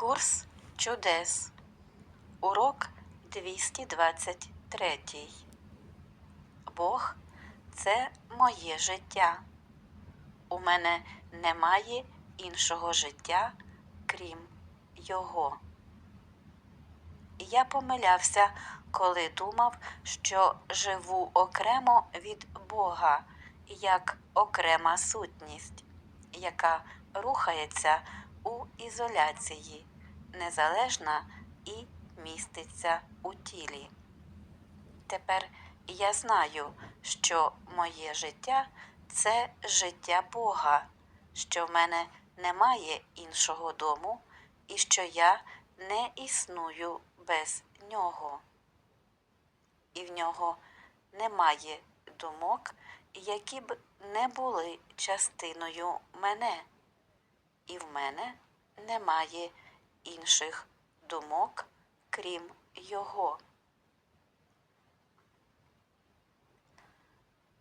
Курс чудес. Урок 223. Бог це моє життя. У мене немає іншого життя, крім Його. Я помилявся, коли думав, що живу окремо від Бога, як окрема сутність, яка рухається у ізоляції, незалежна і міститься у тілі. Тепер я знаю, що моє життя це життя Бога, що в мене немає іншого дому і що я не існую без нього. І в нього немає думок, які б не були частиною мене, і в мене немає інших думок, крім Його.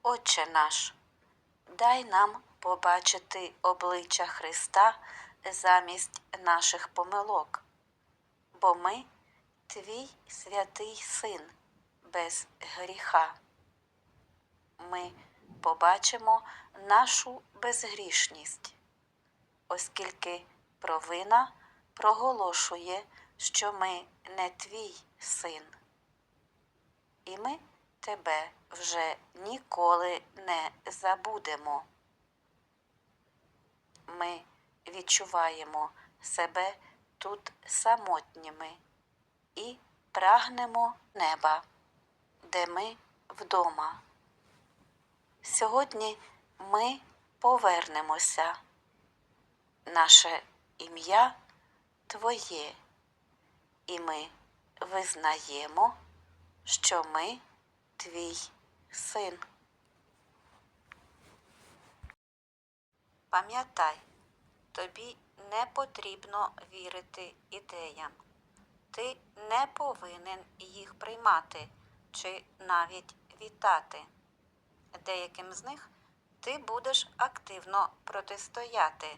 Отче наш, дай нам побачити обличчя Христа замість наших помилок, бо ми Твій святий Син без гріха. Ми побачимо нашу безгрішність, оскільки провина проголошує, що ми не твій син. І ми тебе вже ніколи не забудемо. Ми відчуваємо себе тут самотніми і прагнемо неба, де ми вдома. Сьогодні ми повернемося. Наше ім'я Твоє, і ми визнаємо, що ми Твій син. Пам'ятай, тобі не потрібно вірити ідеям. Ти не повинен їх приймати чи навіть вітати. Деяким з них ти будеш активно протистояти.